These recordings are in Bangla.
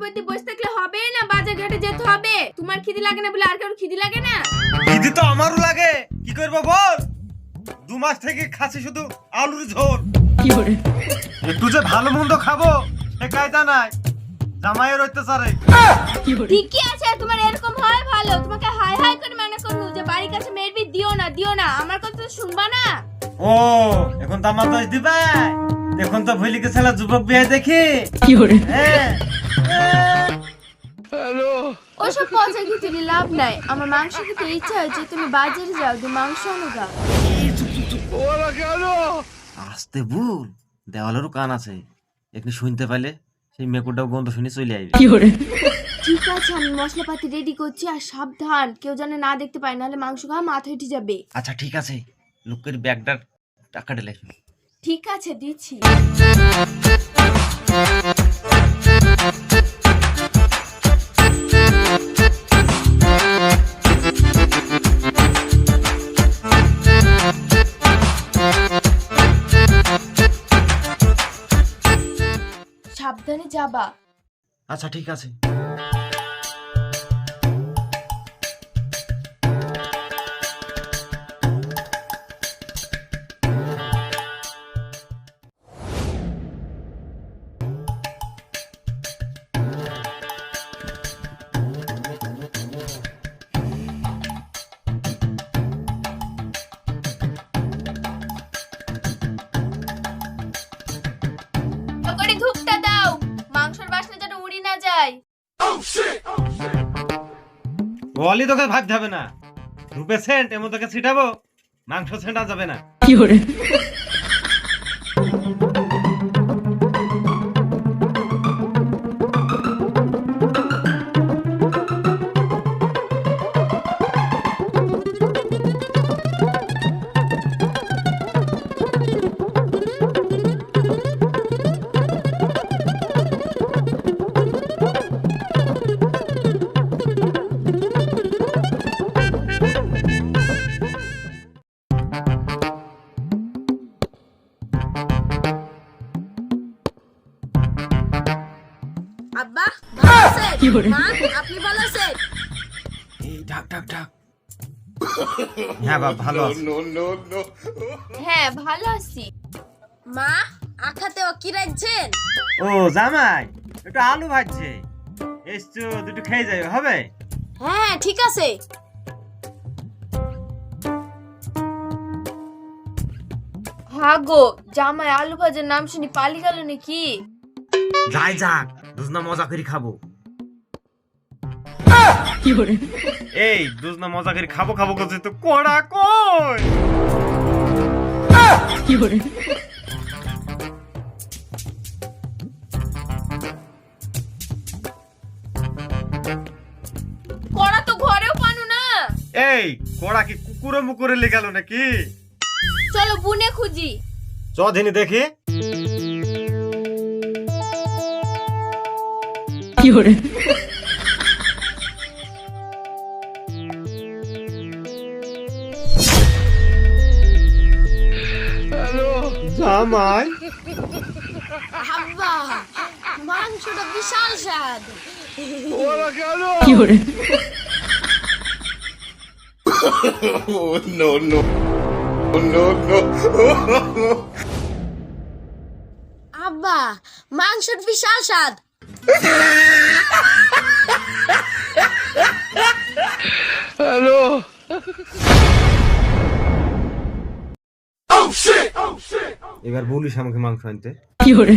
প্রতি বসে থাকলে হবে না? বাজার ঘাটে যেতে হবে। তোমার খিদি লাগে না বলে আর কারোর খিদি লাগে না? দিদি তো আমারও লাগে। কি করব বল? দু মাস থেকে খাচ্ছি শুধু আলুর ঝোল। কি করে একটু যে ভালো মন্দ খাব সে কায়দা নাই। জামাইয়ের অত্যাচারে। ঠিকই আছে তোমার এরকম হয় ভালো। তোমাকে হাই হাই করে মানা করব যে বাড়ির কাছে মেয়ের বিয়ে দিও না দিও না। আমার কথা তো শুনবা না? ও এখন তো আমার দোষ দিবা। এখন তো ভুলি গেছিল যুবক বিয়ে দেখি। হ্যাঁ। ওসব পচা খিচুড়ি লাভ নাই? আমার মাংস খেতে ইচ্ছা হয়েছে তুমি বাজারে যাও দিয়ে মাংস আনো গা আসতে ভুল। দেওয়ালেরও কান আছে। একটু শুনতে পাইলে সেই মেকুরটাও গন্ধ শুনে চলে আইবে। ঠিক আছে আমি মশলাপাতি রেডি করছি আর সাবধান। কেউ যেন না দেখতে পায় নাহলে মাংস খাওয়া মাথা উঠে যাবে। আচ্ছা ঠিক আছে। লোকের ব্যাগটার টাকা ঢেলে আসবে। ঠিক আছে দিচ্ছি। সাবধানে যাবা। আচ্ছা ঠিক আছে। করে ধূপটা দাও। মাংসর বাসনা যেন উড়ি না যায়। বলি তোকে ভাবতে হবে না। রূপে সেন্ট এমন তোকে ছিটাবো মাংস ছেঁটা যাবে না। আব্বা হ্যাঁ বাপ ভালো আছে। হ্যাঁ ভালো আছি। মা আখাতে ও কি রাখছেন? ও জামাই একটু আলু ভাজছে। এসছো দুটো খেয়ে যাবে হবে? হ্যাঁ ঠিক আছে। হাগো জামাই আলু ভাজার নাম শুনি পালি গেল নাকি? যাই যাক দুজনা মজা করে খাব। এই দুজনা মজা করে খাব খাব করছে তো কোড়া কই? কড়া তো ঘরেও পানো না। এই কোড়া কি কুকুরে মুকুরে লেগাল নাকি? চলো বুনে খুঁজি। চ দিনি দেখি। জামাই। আব্বা মাংসটা বিশাল স্বাদ। আব্বা মাংসের বিশাল স্বাদ। এবার বলিস আমাকে মাংস আনতে। কি কড়া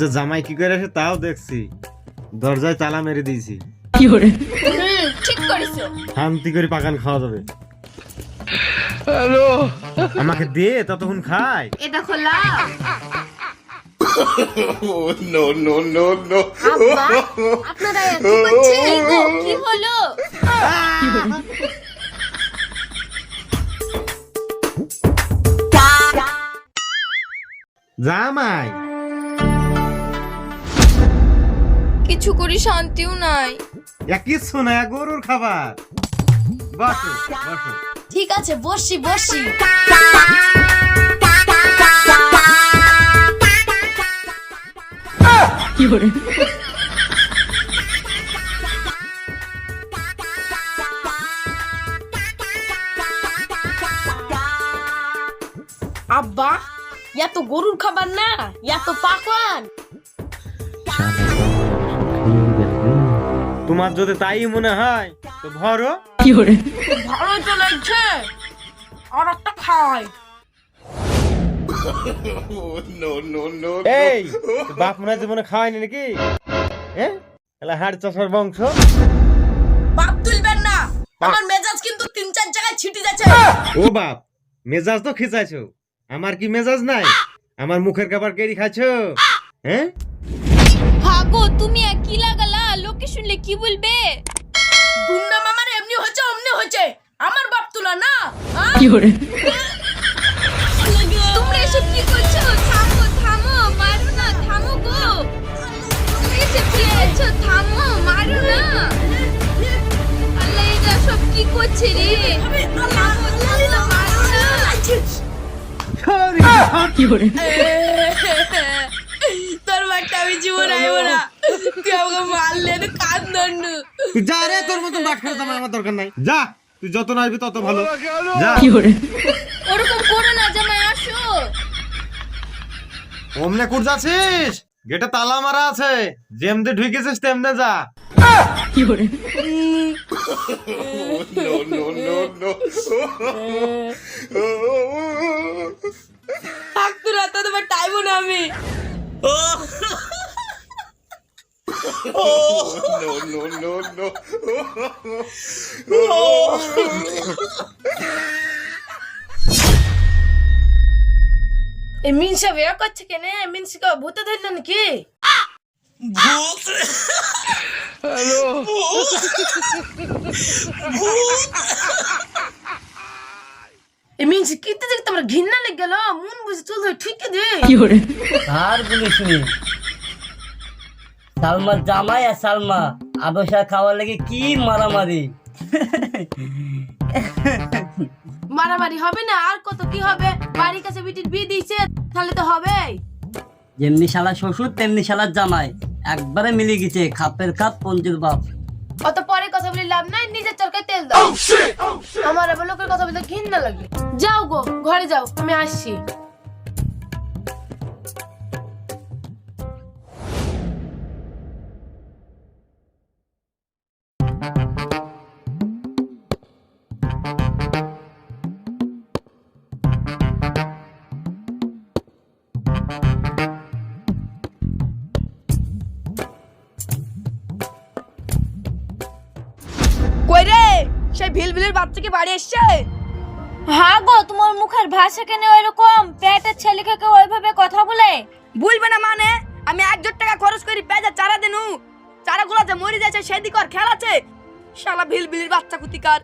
যে জামাই কি করে আসে তাও দেখছি। দরজায় তালা মেরে দিয়েছি। হুম ঠিক করেছ। শান্তি করে পাকান খাওয়া যাবে। আমাকে দে ততক্ষণ খাই। এটা খোলা। আব্বা আপনারা কি করছেন কি হলো? জামাই কিছু করি শান্তিও নাই। একই শোনা গরুর খাবার। বসো বসো। ঠিক আছে বসি বসি। আব্বা এত গরুর খাবার না এত পাকওয়ান তোমার যদি তাই মনে হয় তো ভরো। কি ভালো তো লাগছে আর একটা খাই। এই বাপ মনে জীবনে খাওয়ায়নি নাকি? হ্যাঁ তাহলে হাড় চাষার বংশ। বাপ তুলবেন না আমার মেজাজ কিন্তু তিন চার জায়গায় ছিটি যাচ্ছে। ও বাপ মেজাজ তো খিচাইছো। আমার কি মেজাজ নাই? আমার মুখের খাবার কেড়ি খাচ্ছো হ্যাঁ? ভাগো তুমি আর কি শুনলে কি বলবে? দুন্না মামার এমনি হচ্ছে অমনি হচ্ছে আমার বাপ তুলা না আহ? তোমরা এসব কি করছ? থামো থামো মারো না থামো গো। তোমরা এসব কি করছ? থামো মারো না। আল্লাহ এটা সব কি করছে রে? থামো থামো মারো না। তোর বাচ্চা আমি জীবন আইব না তুই আমাকে মারলে তো কান দন্ডু তুই যা রে তোর মতন বাট খেলতে আমার দরকার নাই। যা তুই যত না তত ভালো। যা। ওরকম করো না জামাই আসো। অমনে কুর যাচ্ছিস গেটে তালা মারা আছে। যেমতে ঢুকেছিস তেমনে যা। থাক রাতে তোমার টাইমও না আমি। এই মিনসা বিয়া করছে কেনে? মিনসিকে ভূতে ধরল নাকি? ভূত? হ্যালো। এই মিনসি কিতে দেখতে আমার ঘৃণা লেগে গেল। মন বুঝে চল ধরে ঠিক দে। আর বলিস নি। সালমার জামাই আর সালমা। আদশা খাওয়ার লেগে কি মারামারি? মারামারি হবে না আর কত কি হবে? বাড়ির কাছে বিটির বিয়ে দিয়েছে তাহলে তো হবে যেমনি শালা শ্বশুর তেমনি শালার জামাই। একবারে মিলে গেছে খাপের খাপ পঞ্চুর বাপ। অত পরে কথা বলে লাভ নাই নিজের চরকায় তেল দাও। আমার আবার লোকের কথা বলতে ঘৃণা লাগে। যাও গো ঘরে যাও আমি আসছি। ভিলভিলের বাচ্চাকে বাড়ি এসছে? হ্যাঁ গো তোমার মুখের ভাষা কেন ওইরকম? পেটের ছেলেকে কেউ ওইভাবে কথা বলে? ভুলবে না মানে? আমি এক জোট টাকা খরচ করি পেঁজা চারা দেনু। চারা গুলো যে মরে যাচ্ছে সেদিক আর খেয়াল আছে? শালা ভিলভিলির বাচ্চা কুতিকার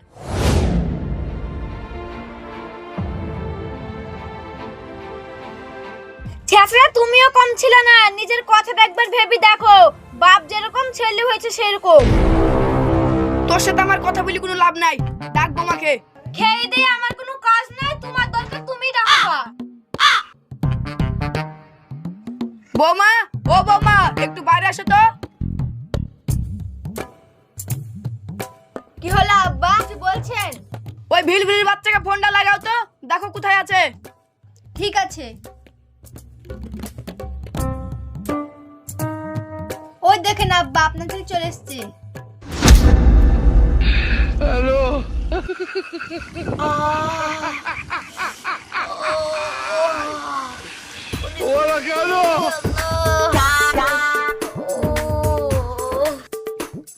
ছেঁচড়া তুমিও কম ছিল না। নিজের কথাটা একবার ভেবে দেখো। বাপ যেরকম ছেলে হয়েছে সেরকম। তোর সাথে আমার কথা বলি কোনো লাভ নাই। ডাক বোমাকে। খেয়ে দিয়ে আমার কোনো কাজ নাই তোমার দরকার তুমি রাখবা বৌমা ও বৌমা একটু বাইরে আসো তো। কি হলো আব্বা কি বলছেন? ওই ভিলভিলির বাচ্চাকে ফোনটা লাগাও তো দেখো কোথায় আছে। ঠিক আছে। ওই দেখেন আব্বা আপনার চলে এসছে।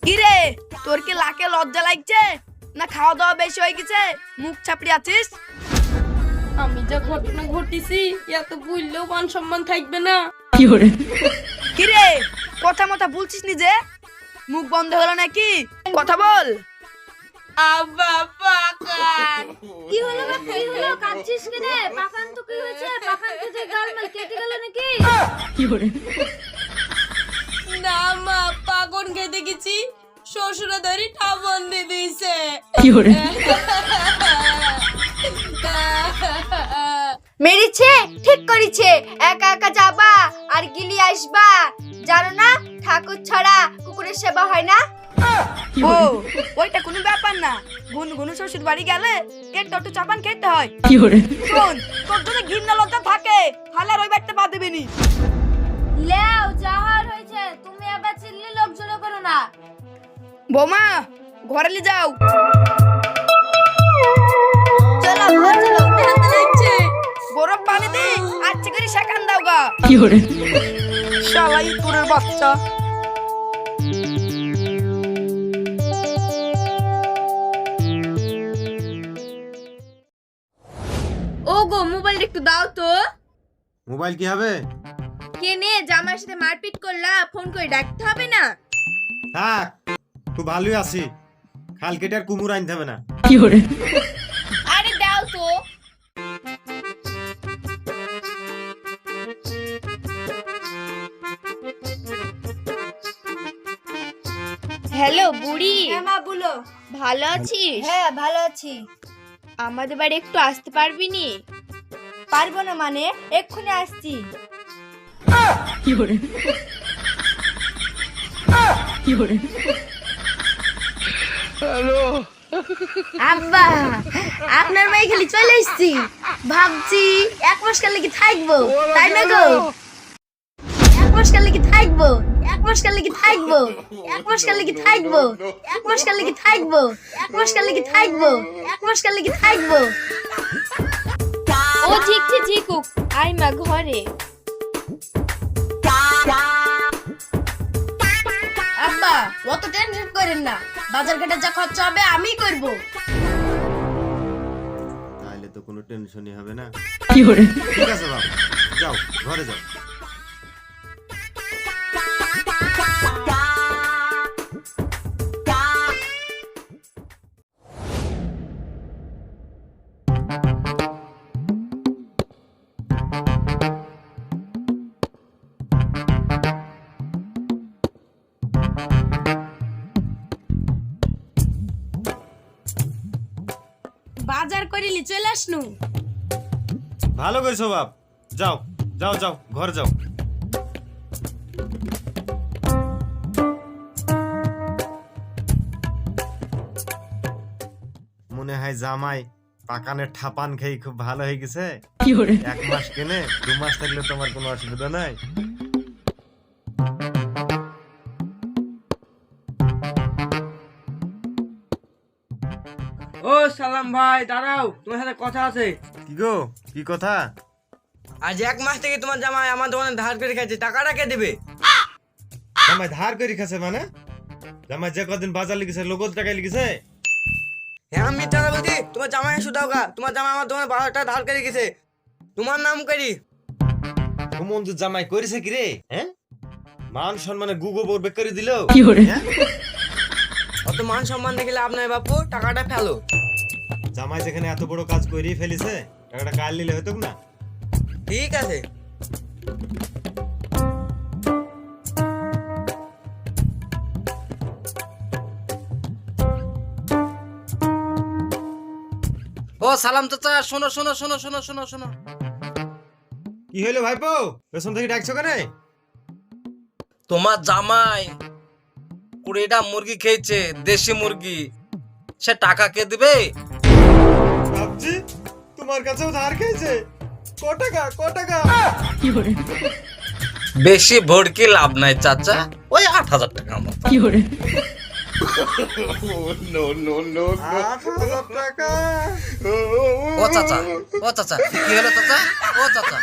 কি রে তোর কি লাকে লজ্জা লাগছে? না খাওয়া দাওয়া বেশি হয়ে গেছে? মুখ চাপড়ি আছিস? আমি যা ঘটনা ঘটিছি এত বললেও মান সম্মান থাকবে না। কিরে কথা মতো বলছিস নি যে মুখ বন্ধ হলো নাকি? কথা বল। আব্বা পাকান কি হলো বা কি হলো? কাঁদছিস কেন? পাকান তো কি হয়েছে? পাকান তো যে গালমাল কেটে গেল নাকি? না মা পাগন খেতে গেছি। শ্বশুরা ধরি টাবন দিয়ে দিয়েছে। মেরেছে? ঠিক করেছে। একা একা যাবা আর গিলি আসবা। জানো না ঠাকুর ছাড়া কুকুরের সেবা হয় না? ও ওইটা কোনো ব্যাপার না। ঘন ঘন শ্বশুর বাড়ি গেলে কেটে একটু চাপান খেতে হয়। শোন তোর যদি ঘৃণা লজ্জা থাকে। তাহলে আর ওই বাড়িতে পা দেবে নি। লেও যাহার হয়েছে তুমি আবার চিল্লি লোক জড়ো করো না। বৌমা ঘরে লি যাও। চলো ঘর চলো গরম পানি দি আচ্ছা করে সেখান দাও গা। শালা ইঁদুরের বাচ্চা। একটু দাও তো। মোবাইল কি হবে? কে নে জামার সাথে মারপিট করলা ফোন করে ডাকতে হবে না। থাক খুব ভালোই আছি। খাল কেটে আর কুমুর আনতে হবে না। আরে দাও তো। হ্যালো বুড়ি। হ্যাঁ মা বলো। ভালো আছিস? হ্যাঁ ভালো আছি। আমাদের বাড়ি একটু আসতে পারবি নি? পারব না মানে এক্ষুনি আসছি। আব্বা, আপনার মেয়ে খালি চলে এসছি। ভাবছি এক মাস কালে কি থাকব। তাই না গো? এক মাস কালে কি থাকব। এক মাস কালে কি থাকব। এক মাস কালে কি থাকব। এক মাস কালে কি থাকব। এক মাস কালে কি থাকব। এক মাস কালে কি থাকব। ও ঝিকছে ঝিকুক আই মা ঘরে। আব্বা অত টেনশন করেন না। বাজার ঘাটে যা খরচা হবে আমি করব। তাহলে তো কোনো টেনশনই হবে না। ঠিক আছে বাবা যাও ঘরে যাও। বাজার করিলি চলে আসনু। ভালো করেছ বাপ। যাও যাও যাও ঘরে যাও। মনে হয় জামাই পাকানের ঠাপান খেয়ে খুব ভালো হয়ে গেছে। এক মাস কেনে দু মাস থাকলে তোমার কোনো অসুবিধা নাই। ও সালাম ভাই দাঁড়াও তোমার সাথে কথা আছে। কি গো কি কথা? আজ এক মাস থেকে তোমার জামাই আমার দোকানে ধার করে খাইছে টাকাটা কে দেবে? জামাই ধার করে খাছে মানে? জামাই যে কদিন বাজার লিখেছে লোকজ টাকায় লিখেছে? হ্যাঁ আমি কথা বলছি তোমার জামাই শুধাও গা তোমার জামাই আমার দোকানে বারো টাকা ধার করে গেছে তোমার নাম করি? হুমন্দু জামাই করেছে কি রে হ্যাঁ? মান সম্মানে গুগো বোর বেকারি দিল। হ্যাঁ? অত মান সম্মান দেখলে লাভ নাই বাপু টাকাটা ফেলো। জামাই যেখানে এত বড় কাজ করেই ফেলিছে টাকাটা কাল নিলে হতো না? ঠিক আছে। ও সালাম চাচা শোনো শোনো শোনো শোনো শোনো শোনো। কি হইল ভাইপো? পেছন থেকে ডাকছো কেন? তোমার জামাই কুড়িটা মুরগি খেয়েছে দেশি মুরগি। সে টাকা কে দিবে? ভাবছি তোমার কাছেও ধার খেয়েছে। ক টাকা ক টাকা? বেশি ভড়কি লাভ নাই চাচা। ওই আট হাজার টাকা। আমার ও চাচা ও চাচা কি হলো চাচা? ও চাচা।